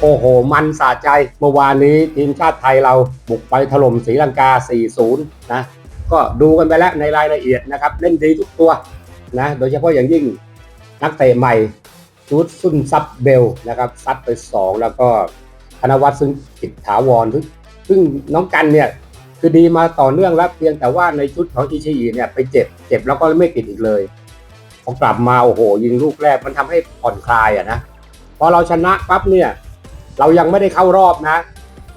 โอ้โห มันสะใจ เมื่อวานนี้ทีมชาติไทยเราบุกไปถล่มศรีลังกา 4-0 นะ ก็ดูกันไปแล้วในรายละเอียดนะครับ เล่นดีทุกตัวนะ โดยเฉพาะอย่างยิ่งนักเตะใหม่จูดซุนซับเบลนะครับซัดไป 2 แล้วก็ธนวัฒน์ซึ่งกิจถาวรซึ่งน้องกันเนี่ยคือดีมาต่อเนื่องแล้วเพียงแต่ว่าในชุดของอิชิอิเนี่ยไปเจ็บเจ็บแล้วก็ไม่ติดอีกเลยพอกลับมาโอ้โห ยิงลูกแรกมันทำให้ผ่อนคลายอะนะพอเราชนะปั๊บเนี่ย เรายังไม่ได้เข้ารอบนะ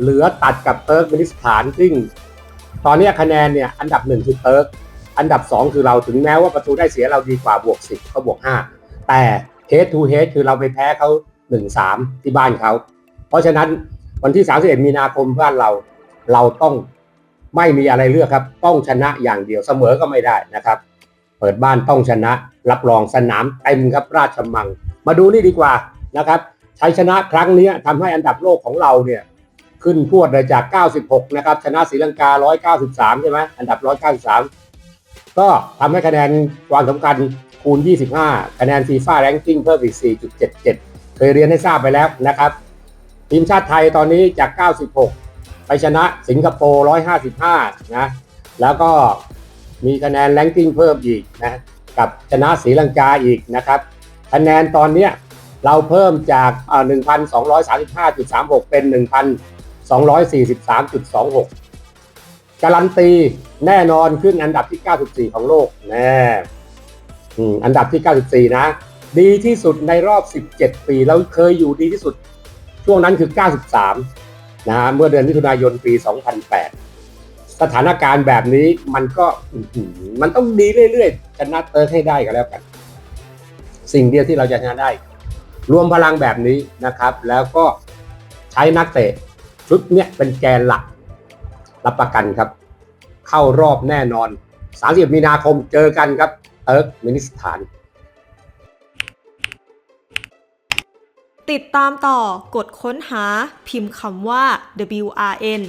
เหลือตัดกับเติร์กเมนิสถานซึ่งตอนนี้คะแนนเนี่ยอันดับหนึ่งคือเติร์กอันดับสองคือเราถึงแม้ว่าประตูได้เสียเราดีกว่าบวกสิบเขาบวกห้าแต่เฮดทูเฮดคือเราไปแพ้เขาหนึ่งสามที่บ้านเขา เพราะฉะนั้นวันที่31มีนาคมบ้านเราเราต้องไม่มีอะไรเลือกครับ ต้องชนะอย่างเดียวเสมอก็ไม่ได้นะครับ เปิดบ้านต้องชนะ รับรองสนามเต็มครับราชมัง มาดูนี่ดีกว่านะครับ ชัยชนะครั้งนี้ทำให้อันดับโลกของเราเนี่ยขึ้นพวดเลยจาก 96 นะครับ ชนะศรีลังกา 193 ใช่ไหมอันดับ 193 ก็ทำให้คะแนนความสำคัญคูณ 25 คะแนนฟีฟ่าแรงกิ้งเพิ่มอีก 4.77 เคยเรียนให้ทราบไปแล้วนะครับ ทีมชาติไทยตอนนี้จาก 96 ไปชนะสิงคโปร์ 155 นะ แล้วก็มีคะแนนแรงกิ้งเพิ่มอีกนะ กับชนะศรีลังกาอีกนะครับ คะแนนตอนเนี้ย เราเพิ่มจากอ่า1,235.36 เป็น 1,243.26 การันตีแน่นอนขึ้นอันดับที่ 94 ของโลกแน่อันดับที่ 94 นะ ดีที่สุดในรอบ 17 ปี แล้วเคยอยู่ดีที่สุด ช่วงนั้นคือ 93 นะฮะเมื่อเดือนมิถุนายนปี 2008 สถานการณ์แบบนี้มันก็มันต้องดีเรื่อยๆชนะเติร์กให้ได้ก็แล้วกัน สิ่งเดียวที่เราจะชนะได้ รวมพลังแบบนี้นะครับ แล้วก็ใช้นักเตะชุดเนี้ยเป็นแกนหลักรับประกันครับ เข้ารอบแน่นอน 30 มีนาคมเจอกันครับเติร์กมินิสถาน ติดตามต่อกดค้นหาพิมพ์คำว่า WRN